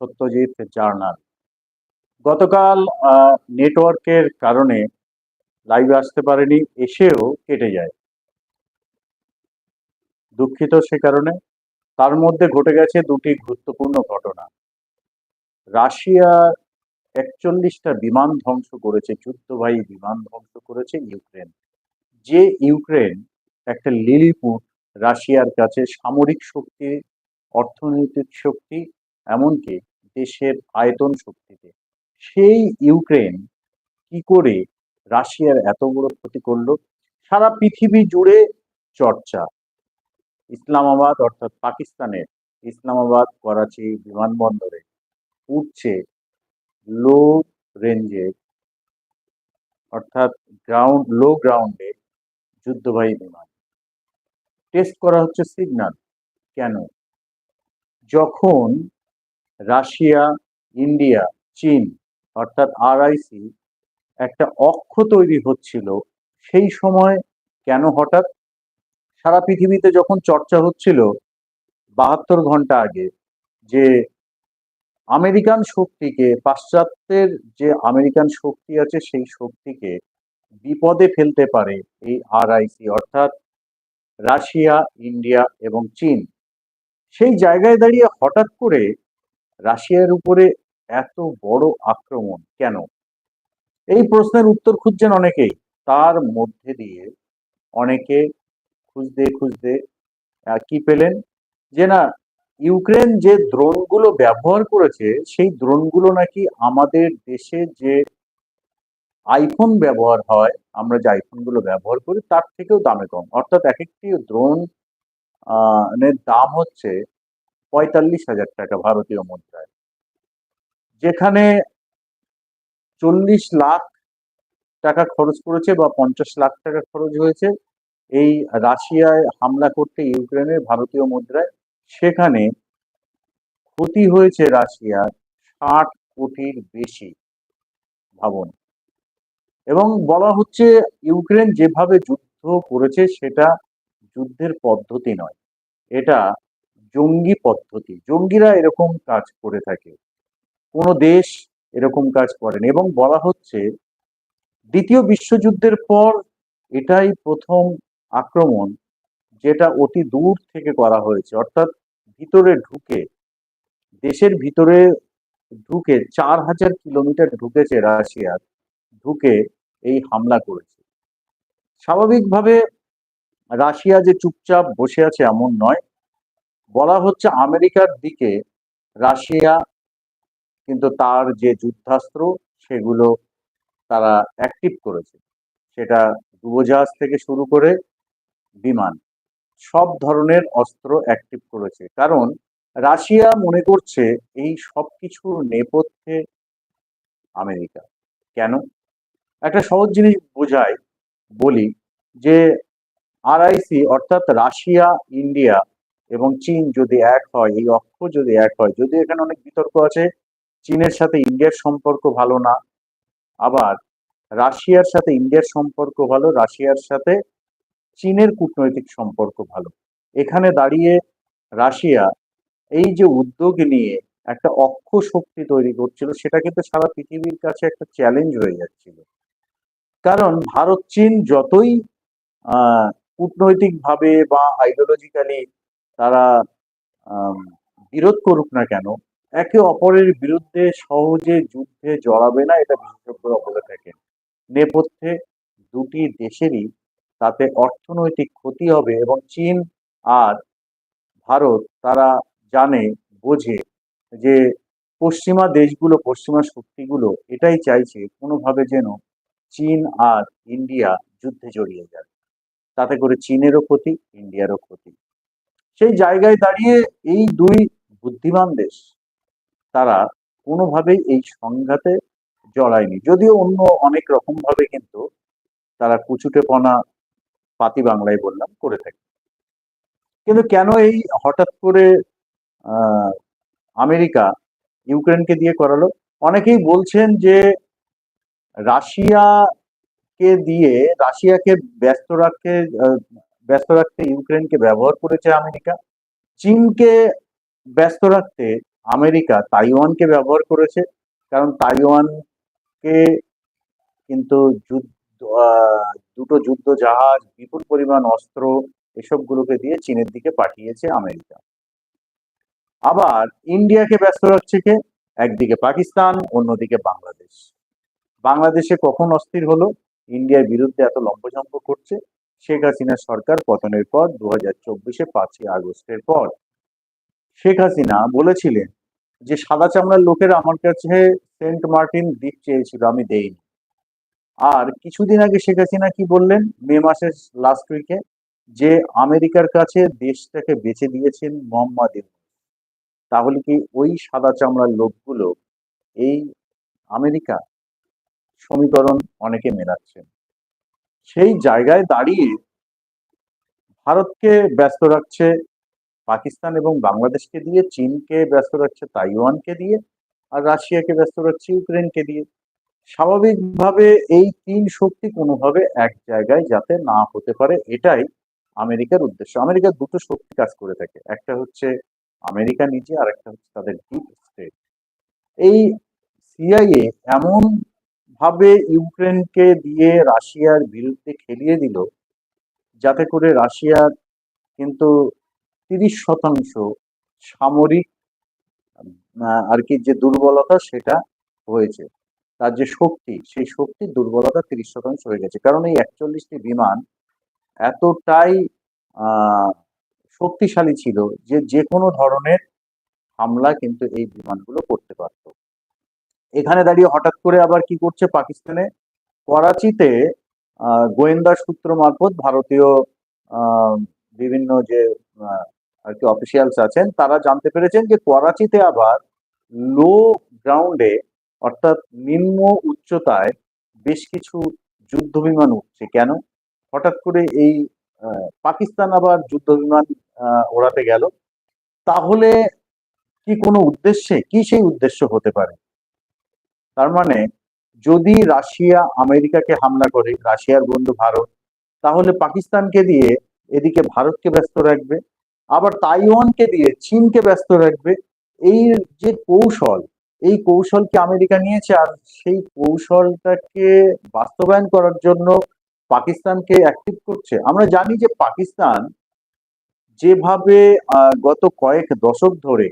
Satyajit journal. গতকাল নেটওয়ার্কের কারণে লাইভে আসতে পারেনি, এসেও কেটে যায়। দুঃখিত সে কারণে। তার মধ্যে ঘটে গেছে দুটি গুরুত্বপূর্ণ ঘটনা। রাশিয়া একচল্লিশটা বিমান ধ্বংস করেছে, যুদ্ধবাহী বিমান ধ্বংস করেছে ইউক্রেন। যে ইউক্রেন একটা লিলিপুট রাশিয়ার কাছে সামরিক শক্তি, অর্থনৈতিক শক্তি, এমনকি দেশের আয়তন শক্তিতে। সেই ইউক্রেন কি করে রাশিয়ার এত বড় ক্ষতি করল? সারা পৃথিবী জুড়ে চর্চা। ইসলামাবাদ অর্থাৎ পাকিস্তানের ইসলামাবাদ, করাচি বিমানবন্দরে উঠছে লো রেঞ্জে অর্থাৎ গ্রাউন্ড লো গ্রাউন্ডে যুদ্ধবাহী বিমান। টেস্ট করা হচ্ছে সিগন্যাল কেন? যখন রাশিয়া, ইন্ডিয়া, চীন অর্থাৎ আরআইসি একটা অক্ষ তৈরি হচ্ছিল সেই সময় কেন হঠাৎ? সারা পৃথিবীতে যখন চর্চা হচ্ছিল বাহাত্তর ঘণ্টা আগে যে আমেরিকান শক্তিকে, পাশ্চাত্যের যে আমেরিকান শক্তি আছে সেই শক্তিকে বিপদে ফেলতে পারে এই আরআইসি অর্থাৎ রাশিয়া, ইন্ডিয়া এবং চীন। সেই জায়গায় দাঁড়িয়ে হঠাৎ করে রাশিয়ার উপরে এত বড় আক্রমণ কেন? এই প্রশ্নের উত্তর খুঁজছেন অনেকেই। তার মধ্যে দিয়ে অনেকে খুঁজতে খুঁজতে কি পেলেন? যে না, ইউক্রেন যে দ্রোনগুলো ব্যবহার করেছে, সেই দ্রোনগুলো নাকি আমাদের দেশে যে আইফোন ব্যবহার হয়, আমরা যে আইফোনগুলো ব্যবহার করি, তার থেকেও দামে কম। অর্থাৎ এক একটি দ্রোন দাম হচ্ছে পঁয়তাল্লিশ হাজার টাকা ভারতীয় মুদ্রায়। যেখানে চল্লিশ লাখ টাকা খরচ করেছে বা পঞ্চাশ লাখ টাকা খরচ হয়েছে, এই রাশিয়ায় হামলা করতে ইউক্রেনের ভারতীয় মুদ্রায়, সেখানে ক্ষতি হয়েছে রাশিয়ার ষাট কোটির বেশি ভাবুন। এবং বলা হচ্ছে ইউক্রেন যেভাবে যুদ্ধ করেছে, সেটা যুদ্ধের পদ্ধতি নয়। এটা জঙ্গি পদ্ধতি। জঙ্গিরা এরকম কাজ করে থাকে। কোনো দেশ এরকম কাজ করেন এবং বলা হচ্ছে, দ্বিতীয় বিশ্বযুদ্ধের পর এটাই প্রথম আক্রমণ যেটা অতি দূর থেকে করা হয়েছে। অর্থাৎ ভিতরে ঢুকে, দেশের ভিতরে ঢুকে চার হাজার কিলোমিটার ঢুকেছে রাশিয়ার ঢুকে এই হামলা করেছে। স্বাভাবিকভাবে রাশিয়া যে চুপচাপ বসে আছে এমন নয় বলা হচ্ছে আমেরিকার দিকে রাশিয়া কিন্তু তার যে যুদ্ধাস্ত্র সেগুলো তারা অ্যাক্টিভ করেছে। সেটা ডুবোজাহাজ থেকে শুরু করে বিমান, সব ধরনের অস্ত্র অ্যাক্টিভ করেছে। কারণ রাশিয়া মনে করছে এই সব কিছুর নেপথ্যে আমেরিকা। কেন? একটা সহজ জিনিস বোঝায়, বলি যে আরআইসি অর্থাৎ রাশিয়া, ইন্ডিয়া এবং চীন যদি এক হয়, এই অক্ষ যদি এক হয়, যদি এখানে অনেক বিতর্ক আছে, চীনের সাথে ইন্ডিয়ার সম্পর্ক ভালো না, আবার রাশিয়ার সাথে ইন্ডিয়ার সম্পর্ক ভালো, রাশিয়ার সাথে চীনের কূটনৈতিক সম্পর্ক ভালো। এখানে দাঁড়িয়ে রাশিয়া এই যে উদ্যোগ নিয়ে একটা অক্ষ শক্তি তৈরি করছিল, সেটা কিন্তু সারা পৃথিবীর কাছে একটা চ্যালেঞ্জ হয়ে যাচ্ছিল। কারণ ভারত চীন যতই, আহ, কূটনৈতিকভাবে বা আইডিওলজিক্যালি তারা বিরোধ করুক না কেন, একে অপরের বিরুদ্ধে সহজে যুদ্ধে জড়াবে না, এটা বিশেষজ্ঞরা বলে থাকেন। নেপথ্যে দুটি দেশেরই তাতে অর্থনৈতিক ক্ষতি হবে এবং চীন আর ভারত, তারা জানে, বোঝে যে পশ্চিমা দেশগুলো, পশ্চিমা শক্তিগুলো এটাই চাইছে কোনোভাবে যেন চীন আর ইন্ডিয়া যুদ্ধে জড়িয়ে যায়। তাতে করে চীনেরও ক্ষতি, ইন্ডিয়ারও ক্ষতি। সেই জায়গায় দাঁড়িয়ে এই দুই বুদ্ধিমান দেশ, তারা কোনোভাবেই এই সংঘাতে জড়ায়নি। যদিও অন্য অনেক রকম ভাবে কিন্তু তারা কুচুটেপনা পাতি বাংলায় বললাম, করে থাকে। কিন্তু কেন এই হঠাৎ করে আমেরিকা ইউক্রেনকে দিয়ে করালো? অনেকেই বলছেন যে রাশিয়াকে দিয়ে, রাশিয়াকে ব্যস্ত রাখতে ব্যস্ত রাখতে ইউক্রেনকে ব্যবহার করেছে আমেরিকা। চীনকে ব্যস্ত রাখতে আমেরিকা তাইওয়ানকে ব্যবহার করেছে, কারণ তাইওয়ানকে কিন্তু যুদ্ধ দুটো যুদ্ধ জাহাজ, বিপুল পরিমাণ অস্ত্র এসবগুলোকে দিয়ে চীনের দিকে পাঠিয়েছে আমেরিকা। আবার ইন্ডিয়াকে ব্যস্ত রাখছে কে? একদিকে পাকিস্তান, অন্যদিকে বাংলাদেশ। বাংলাদেশে কখন অস্থির হলো? ইন্ডিয়ার বিরুদ্ধে এত লম্বজম্ব করছে? শেখ হাসিনার সরকার পতনের পর দু হাজার চব্বিশে পাঁচই আগস্টের পর শেখ হাসিনা বলেছিলেন যে, সাদা চামড়ার লোকেরা আমার কাছে সেন্ট মার্টিন দ্বীপ চেয়েছিল, আমি দেইনি। আর কিছুদিন আগে শেখ হাসিনা কি বললেন? মে মাসের লাস্ট উইকে যে, আমেরিকার কাছে দেশটাকে বেছে দিয়েছেন মোহাম্মদ তাহলে কি ওই সাদা চামড়ার লোকগুলো এই আমেরিকা সমীকরণ অনেকে মেলাচ্ছেন? সেই জায়গায় দাঁড়িয়ে ভারতকে ব্যস্ত রাখছে, পাকিস্তান এবং বাংলাদেশকে দিয়ে, চীনকে ব্যস্ত রাখছে, তাইওয়ানকে দিয়ে আর রাশিয়াকে ব্যস্ত রাখছে, ইউক্রেনকে দিয়ে। স্বাভাবিকভাবে এই তিন শক্তি কোনোভাবে এক জায়গায় যাতে না হতে পারে, এটাই আমেরিকার উদ্দেশ্য। আমেরিকার দুটো শক্তি কাজ করে থাকে, একটা হচ্ছে আমেরিকা নিজে আর একটা হচ্ছে তাদের ডিপ স্টেট এই সিআইএ এমন ভাবে ইউক্রেনকে দিয়ে রাশিয়ার বিরুদ্ধে খেলিয়ে দিল, যাতে করে রাশিয়ার কিন্তু তিরিশ শতাংশ সামরিক আর কি যে দুর্বলতা সেটা হয়েছে, তার যে শক্তি, সেই শক্তির দুর্বলতা তিরিশ শতাংশ হয়ে গেছে। কারণ এই একচল্লিশটি বিমান এতটাই শক্তিশালী ছিল যে যে কোনো ধরনের হামলা কিন্তু এই বিমানগুলো করতে পারত। এখানে দাঁড়িয়ে হঠাৎ করে আবার কি করছে পাকিস্তানে? করাচিতে গোয়েন্দা সূত্র মারফত ভারতীয় বিভিন্ন যে আর কি অফিসিয়ালস আছেন, তারা জানতে পেরেছেন যে করাচিতে আবার লো গ্রাউন্ডে অর্থাৎ নিম্ন উচ্চতায় বেশ কিছু যুদ্ধ বিমান উঠছে। কেন? হঠাৎ করে এই পাকিস্তান আবার যুদ্ধ বিমান ওড়াতে গেল। তাহলে কি কোনো উদ্দেশ্যে, কি সেই উদ্দেশ্য হতে পারে? তার মানে যদি রাশিয়া আমেরিকাকে হামলা করে, রাশিয়ার বন্ধু ভারত, তাহলে পাকিস্তানকে দিয়ে এদিকে ভারতকে ব্যস্ত রাখবে, আবার তাইওয়ানকে দিয়ে চীনকে ব্যস্ত রাখবে। এই যে কৌশল, এই কৌশল কি আমেরিকা নিয়েছে? আর সেই কৌশলটাকে বাস্তবায়ন করার জন্য পাকিস্তানকে অ্যাক্টিভ করছে। আমরা জানি যে পাকিস্তান যেভাবে গত কয়েক দশক ধরে,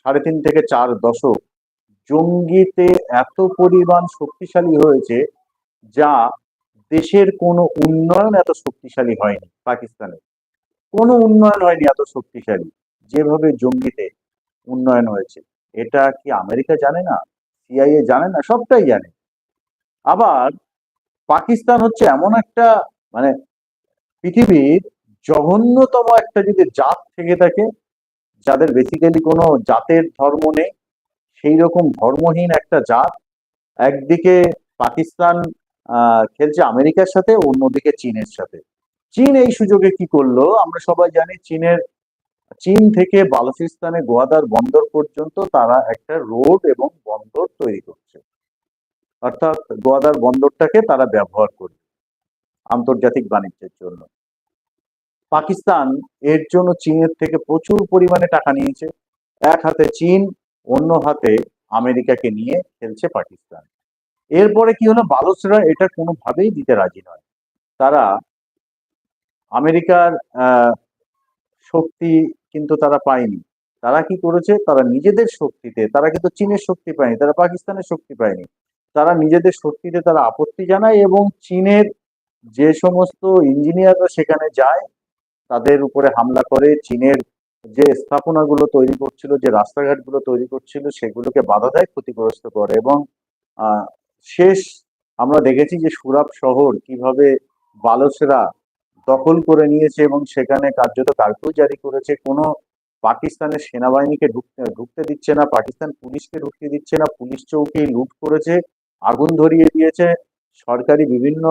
সাড়ে তিন থেকে চার দশক জঙ্গিতে এত পরিমাণ শক্তিশালী হয়েছে যা দেশের কোনো উন্নয়ন এত শক্তিশালী হয়নি, পাকিস্তানে। কোনো উন্নয়ন হয়নি এত শক্তিশালী যেভাবে জঙ্গিতে উন্নয়ন হয়েছে। এটা কি আমেরিকা জানে না? সিআইএ জানে না? সবটাই জানে। আবার পাকিস্তান হচ্ছে এমন একটা মানে পৃথিবীর জঘন্যতম একটা যদি জাত থেকে থাকে, যাদের বেসিক্যালি কোনো জাতের ধর্ম নেই সেই রকম ধর্মহীন একটা জাত একদিকে পাকিস্তান খেলছে আমেরিকার সাথে, অন্যদিকে চীনের সাথে। চীন এই সুযোগে কি করল? আমরা সবাই জানি চীনের, চীন থেকে বালুচিস্তানে গোয়াদার বন্দর পর্যন্ত তারা একটা রোড এবং বন্দর তৈরি করছে। অর্থাৎ গোয়াদার বন্দরটাকে তারা ব্যবহার করবে আন্তর্জাতিক বাণিজ্যের জন্য। পাকিস্তান এর জন্য চীনের থেকে প্রচুর পরিমাণে টাকা নিয়েছে। এক হাতে চীন অন্য হাতে আমেরিকাকে নিয়ে খেলছে পাকিস্তান। এরপরে কি হলো? বালুচরা এটা কোনোভাবেই দিতে রাজি নয়। তারা আমেরিকার শক্তি কিন্তু তারা পায়নি। তারা কি করেছে? তারা নিজেদের শক্তিতে, তারা কিন্তু চীনের শক্তি পায়নি, তারা পাকিস্তানের শক্তি পায়নি। তারা নিজেদের শক্তিতে তারা আপত্তি জানায় এবং চীনের যে সমস্ত ইঞ্জিনিয়াররা সেখানে যায়, তাদের উপরে হামলা করে, চীনের যে স্থাপনাগুলো তৈরি করছিল, যে রাস্তাঘাটগুলো তৈরি করছিল, সেগুলোকে বাধা দেয়, ক্ষতিগ্রস্ত করে এবং শেষ আমরা দেখেছি যে সুরাব শহর কীভাবে বালসরা দখল করে নিয়েছে এবং সেখানে কার্যত কার্ফিউ জারি করেছে। কোনো পাকিস্তানের সেনাবাহিনীকে ঢুকতে ঢুকতে দিচ্ছে না, পাকিস্তান পুলিশকে ঢুকতে দিচ্ছে না, পুলিশ চৌকি লুট করেছে, আগুন ধরিয়ে দিয়েছে, সরকারি বিভিন্ন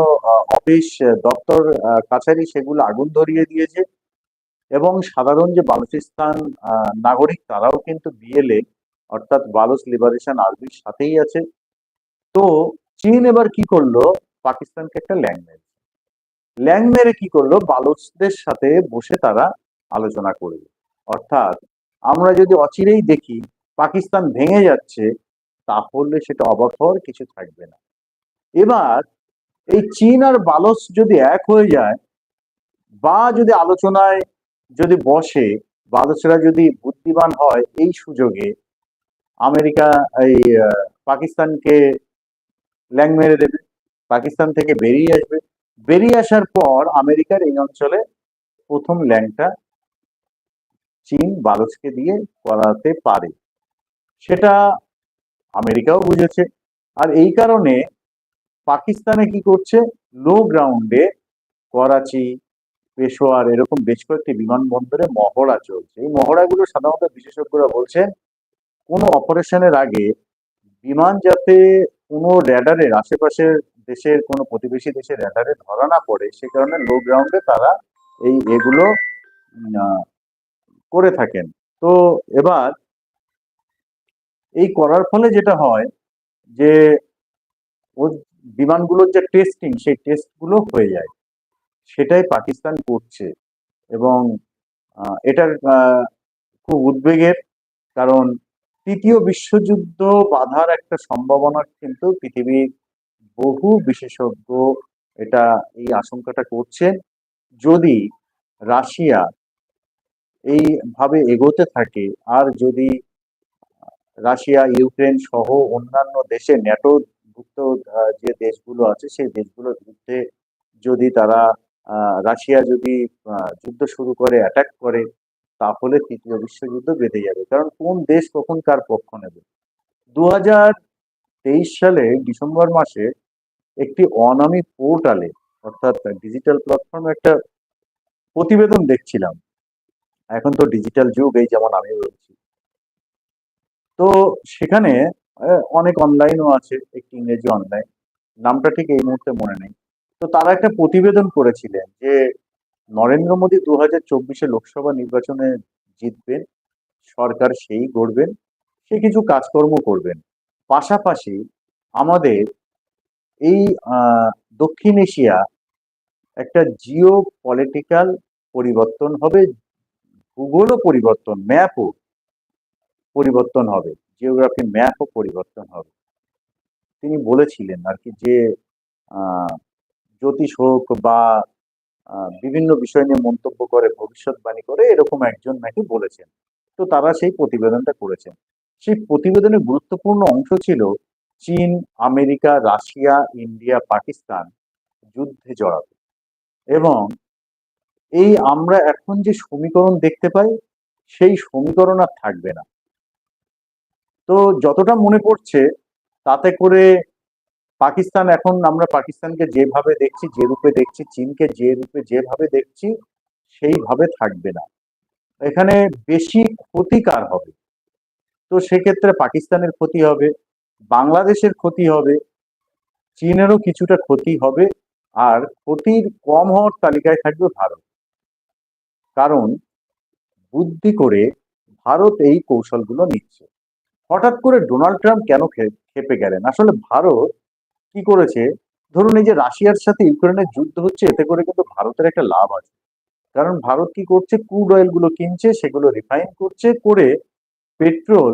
অফিস, দপ্তর কাছারি সেগুলো আগুন ধরিয়ে দিয়েছে। এবং সাধারণ যে বালুচিস্তান নাগরিক, তারাও কিন্তু বিএলএ অর্থাৎ বালুচ লিবারেশন আর্মির সাথেই আছে। তো চীন এবার কি করল? পাকিস্তানকে একটা ল্যাং মেরে। ল্যাং মেরে কি করল? বালুচদের সাথে বসে তারা আলোচনা করবে অর্থাৎ আমরা যদি অচিরেই দেখি পাকিস্তান ভেঙে যাচ্ছে, তাহলে সেটা অবাক হওয়ার কিছু থাকবে না। এবার এই চীন আর বালস যদি এক হয়ে যায়, বা যদি আলোচনায় যদি বসে বালসরা যদি বুদ্ধিমান হয় এই সুযোগে, আমেরিকা এই পাকিস্তানকে ল্যাং মেরে দেবে, পাকিস্তান থেকে বেরিয়ে আসবে। বেরিয়ে আসার পর আমেরিকার এই অঞ্চলে প্রথম ল্যাংটা চীন বালসকে দিয়ে করাতে পারে। সেটা আমেরিকাও বুঝেছে। আর এই কারণে পাকিস্তানে কি করছে? লো গ্রাউন্ডে করাচি পেশোয়ার, এরকম বেশ কয়েকটি বিমানবন্দরে মহড়া চলছে। এই মহড়াগুলো সাধারণত বিশেষজ্ঞরা বলছেন, কোনো অপারেশনের আগে বিমান যাতে কোনো র্যাডারের আশেপাশের দেশের, কোনো প্রতিবেশী দেশের র্যাডারে ধরা না পড়ে, সে কারণে লো গ্রাউন্ডে তারা এই এগুলো করে থাকেন। তো এবার এই করার ফলে যেটা হয় যে বিমানগুলোর যে টেস্টিং সেই টেস্টগুলো হয়ে যায়। সেটাই পাকিস্তান করছে। এবং এটার খুব উদ্বেগের কারণ তৃতীয় বিশ্বযুদ্ধ বাধার একটা সম্ভাবনা কিন্তু পৃথিবীর বহু বিশেষজ্ঞ এটা এই আশঙ্কাটা করছেন যদি রাশিয়া এইভাবে এগোতে থাকে আর যদি রাশিয়া, ইউক্রেন সহ অন্যান্য দেশে ন্যাটো ভুক্ত যে দেশগুলো আছে সেই দেশগুলোর বিরুদ্ধে যদি তারা রাশিয়া যদি যুদ্ধ শুরু করে অ্যাটাক করে, তাহলে তৃতীয় বিশ্বযুদ্ধ বেঁধে যাবে। কারণ কোন দেশ কখন কার পক্ষ নেবে? দু হাজার তেইশ সালে ডিসেম্বর মাসে একটি অনামী পোর্টালে, অর্থাৎ ডিজিটাল প্ল্যাটফর্মে একটা প্রতিবেদন দেখছিলাম। এখন তো ডিজিটাল যুগ, এই যেমন আমি বলছি। তো সেখানে অনেক অনলাইনও আছে, একটি ইংরেজি অনলাইন নামটা ঠিক এই মুহূর্তে মনে নেই। তো তারা একটা প্রতিবেদন করেছিলেন যে নরেন্দ্র মোদী দু হাজার চব্বিশে লোকসভা নির্বাচনে জিতবেন সরকার সেই গড়বেন, সে কিছু কাজকর্ম করবেন। পাশাপাশি আমাদের এই দক্ষিণ এশিয়া একটা জিও পলিটিক্যাল পরিবর্তন হবে, ভূগোলও পরিবর্তন ম্যাপও পরিবর্তন হবে জিওগ্রাফি ম্যাপও পরিবর্তন হবে। তিনি বলেছিলেন আর কি যে জ্যোতিষ হোক বা বিভিন্ন বিষয় নিয়ে মন্তব্য করে, ভবিষ্যৎবাণী করে, এরকম একজন নাকি বলেছেন। তো তারা সেই প্রতিবেদনটা করেছেন। সেই প্রতিবেদনের গুরুত্বপূর্ণ অংশ ছিল চীন, আমেরিকা, রাশিয়া, ইন্ডিয়া, পাকিস্তান যুদ্ধে জড়াবে এবং এই আমরা এখন যে সমীকরণ দেখতে পাই, সেই সমীকরণ আর থাকবে না। তো যতটা মনে পড়ছে, তাতে করে পাকিস্তান এখন আমরা পাকিস্তানকে যেভাবে দেখছি, যে রূপে দেখছি, চীনকে যে রূপে যেভাবে দেখছি, সেইভাবে থাকবে না। এখানে বেশি ক্ষতিকার হবে। তো সেক্ষেত্রে পাকিস্তানের ক্ষতি হবে, বাংলাদেশের ক্ষতি হবে, চীনেরও কিছুটা ক্ষতি হবে, আর ক্ষতির কম হওয়ার তালিকায় থাকবে ভারত। কারণ বুদ্ধি করে ভারত এই কৌশলগুলো নিচ্ছে। হঠাৎ করে ডোনাল্ড ট্রাম্প কেন খেপে গেলেন? আসলে ভারত কি করেছে? ধরুন এই যে রাশিয়ার সাথে ইউক্রেনের যুদ্ধ হচ্ছে, এতে করে কিন্তু ভারতের একটা লাভ আছে। কারণ ভারত কি করছে? ক্রুড অয়েলগুলো কিনছে, সেগুলো রিফাইন করছে, করে পেট্রোল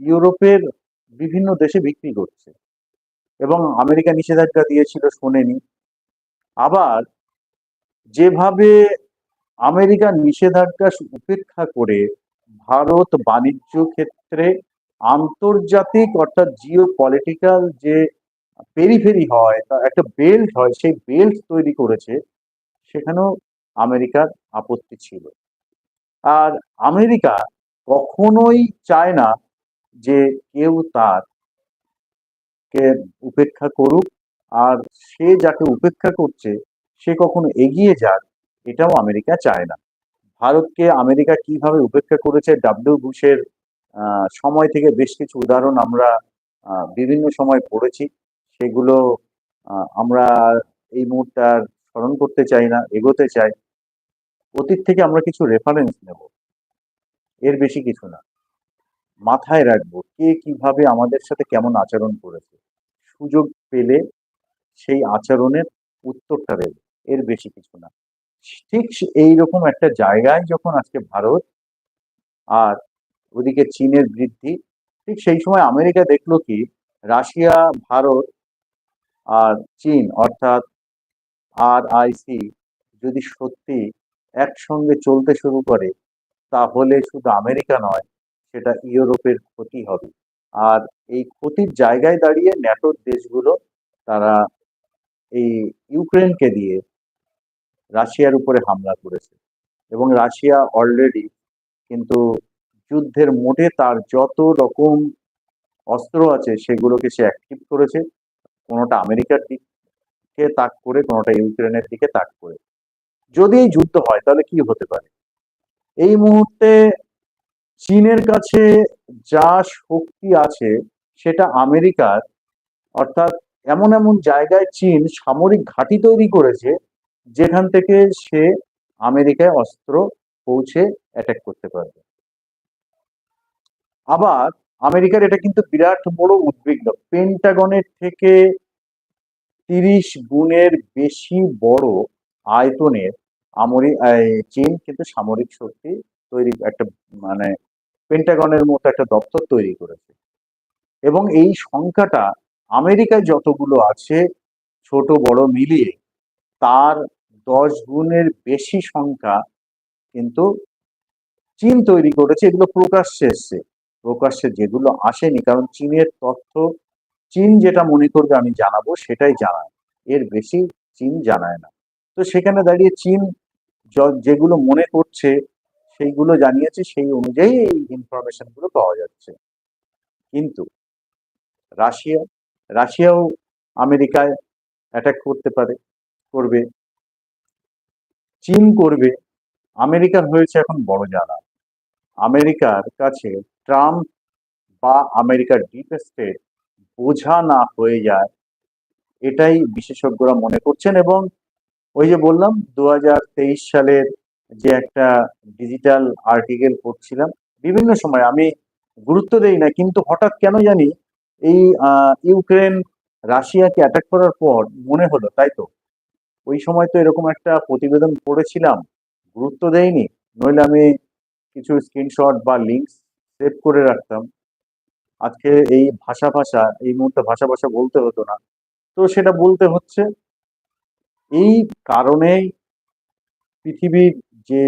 ইউরোপের বিভিন্ন দেশে বিক্রি করছে। এবং আমেরিকা নিষেধাজ্ঞা দিয়েছিল শোনেনি। আবার যেভাবে আমেরিকা নিষেধাজ্ঞা উপেক্ষা করে ভারত বাণিজ্য ক্ষেত্রে আন্তর্জাতিক অর্থাৎ জিও পলিটিক্যাল যে পেরিফেরি হয় একটা বেল্ট হয়, সেই বেল্ট তৈরি করেছে, সেখানেও আমেরিকার আপত্তি ছিল। আর আমেরিকা কখনোই চায় না যে কেউ তার কে উপেক্ষা করুক, আর সে যাকে উপেক্ষা করছে, সে কখনো এগিয়ে যাক, এটাও আমেরিকা চায় না। ভারতকে আমেরিকা কীভাবে উপেক্ষা করেছে ডাব্লিউ বুশের সময় থেকে বেশ কিছু উদাহরণ আমরা বিভিন্ন সময় পড়েছি। সেগুলো আমরা এই মুহূর্তে আর স্মরণ করতে চাই না, এগোতে চাই। অতীত থেকে আমরা কিছু রেফারেন্স নেব। এর বেশি কিছু না। মাথায় রাখব কে কীভাবে আমাদের সাথে কেমন আচরণ করেছে। সুযোগ পেলে সেই আচরণের উত্তরটা দেবে। এর বেশি কিছু না। ঠিক এইরকম একটা জায়গায় যখন আজকে ভারত আর ওদিকে চীনের বৃদ্ধি, ঠিক সেই সময় আমেরিকা দেখল কি, রাশিয়া, ভারত আর চীন, অর্থাৎ আর আইসি যদি সত্যি একসঙ্গে চলতে শুরু করে, তাহলে শুধু আমেরিকা নয়, সেটা ইউরোপের ক্ষতি হবে। আর এই ক্ষতির জায়গায় দাঁড়িয়ে ন্যাটোর দেশগুলো, তারা এই ইউক্রেনকে দিয়ে রাশিয়ার উপরে হামলা করেছে। এবং রাশিয়া অলরেডি কিন্তু যুদ্ধের মোটে তার যত রকম অস্ত্র আছে, সেগুলোকে সে অ্যাক্টিভ করেছে। কোনোটা আমেরিকার দিকে তাক করে, কোনোটা ইউক্রেনের দিকে তাক করে। যদি এই যুদ্ধ হয়, তাহলে কি হতে পারে? এই মুহূর্তে চীনের কাছে যা শক্তি আছে, সেটা আমেরিকার, অর্থাৎ এমন এমন জায়গায় চীন সামরিক ঘাঁটি তৈরি করেছে, যেখান থেকে সে আমেরিকায় অস্ত্র পৌঁছে অ্যাটাক করতে পারবে। আবার আমেরিকার এটা কিন্তু বিরাট বড় উদ্বিগ্ন পেন্টাগনের থেকে তিরিশ গুণের বেশি বড় আয়তনের আমরি চীন কিন্তু সামরিক শক্তি তৈরি, একটা মানে পেন্টাগনের মতো একটা দপ্তর তৈরি করেছে। এবং এই সংখ্যাটা আমেরিকায় যতগুলো আছে, ছোট, বড় মিলিয়ে, তার দশ গুণের বেশি সংখ্যা কিন্তু চীন তৈরি করেছে, এগুলো প্রকাশ্যে এসছে। প্রকাশ্যে যেগুলো আসেনি, কারণ চীনের তথ্য, চীন যেটা মনে করবে আমি জানাব সেটাই জানায়। এর বেশি চীন জানায় না। তো সেখানে দাঁড়িয়ে চীন যেগুলো মনে করছে, সেইগুলো জানিয়েছে, সেই অনুযায়ী এই ইনফরমেশনগুলো পাওয়া যাচ্ছে। কিন্তু রাশিয়া, রাশিয়াও আমেরিকায় অ্যাটাক করতে পারে, করবে। চীন করবে। আমেরিকার হয়েছে এখন বড় জ্বালা। আমেরিকার কাছে ট্রাম্প বা আমেরিকার ডিপ স্টেট বোঝা না হয়ে যায়, এটাই বিশেষজ্ঞরা মনে করছেন এবং ওই যে বললাম দু সালের যে একটা ডিজিটাল আর্টিকেল পড়ছিলাম, বিভিন্ন সময় আমি গুরুত্ব দেই না, কিন্তু হঠাৎ কেন জানি এই ইউক্রেন রাশিয়াকে অ্যাটাক করার পর মনে হলো, তাই তো? ওই সময় তো এরকম একটা প্রতিবেদন পড়েছিলাম, গুরুত্ব দেইনি, নইলে আমি কিছু স্ক্রিনশট বা লিঙ্ক সেভ করে রাখতাম। আজকে এই ভাষা ভাষা, এই মুহূর্তে ভাষা ভাষা বলতে হতো না। তো সেটা বলতে হচ্ছে, এই কারণেই পৃথিবীর যে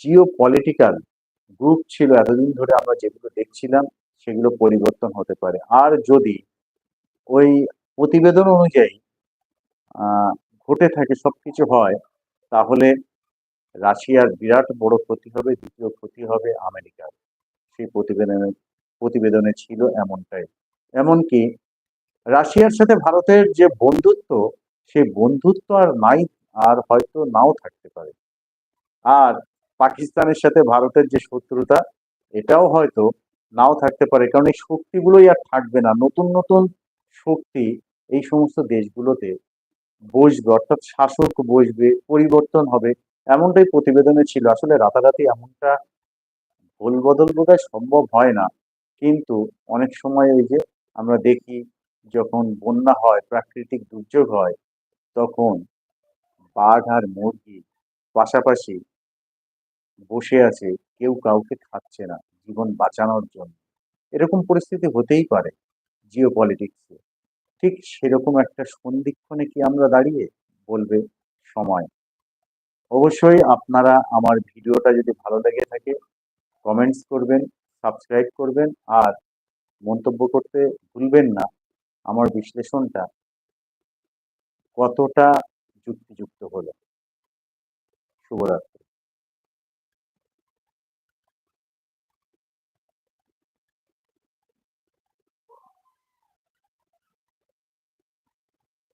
জিও পলিটিক্যাল গ্রুপ ছিল, এতদিন ধরে আমরা যেগুলো দেখছিলাম, সেগুলো পরিবর্তন হতে পারে। আর যদি ওই প্রতিবেদন অনুযায়ী ঘটে থাকে, সবকিছু হয়, তাহলে রাশিয়ার বিরাট বড় ক্ষতি হবে, দ্বিতীয় ক্ষতি হবে আমেরিকার। সেই প্রতিবেদনে প্রতিবেদনে ছিল এমনটাই। এমনকি রাশিয়ার সাথে ভারতের যে বন্ধুত্ব সেই বন্ধুত্ব আর নাই, আর হয়তো নাও থাকতে পারে। আর পাকিস্তানের সাথে ভারতের যে শত্রুতা, এটাও হয়তো নাও থাকতে পারে। কারণ এই শক্তিগুলোই আর থাকবে না। নতুন নতুন শক্তি এই সমস্ত দেশগুলোতে বসবে, অর্থাৎ শাসক বসবে, পরিবর্তন হবে, এমনটাই প্রতিবেদনে ছিল। আসলে রাতারাতি এমনটা ভুল বদল বোধহয় সম্ভব হয় না। কিন্তু অনেক সময় এই যে আমরা দেখি, যখন বন্যা হয়, প্রাকৃতিক দুর্যোগ হয়, তখন বাঘ আর মুরগি পাশাপাশি বসে আছে, কেউ কাউকে খাচ্ছে না জীবন বাঁচানোর জন্য। এরকম পরিস্থিতি হতেই পারে জিও পলিটিক্সে ঠিক সেরকম একটা সন্ধিক্ষণে কি আমরা দাঁড়িয়ে? বলবে সময়। অবশ্যই আপনারা আমার ভিডিওটা যদি ভালো লেগে থাকে কমেন্টস করবেন সাবস্ক্রাইব করবেন আর মন্তব্য করতে ভুলবেন না আমার বিশ্লেষণটা কতটা যুক্তিযুক্ত হলো। শুভরাত্রি।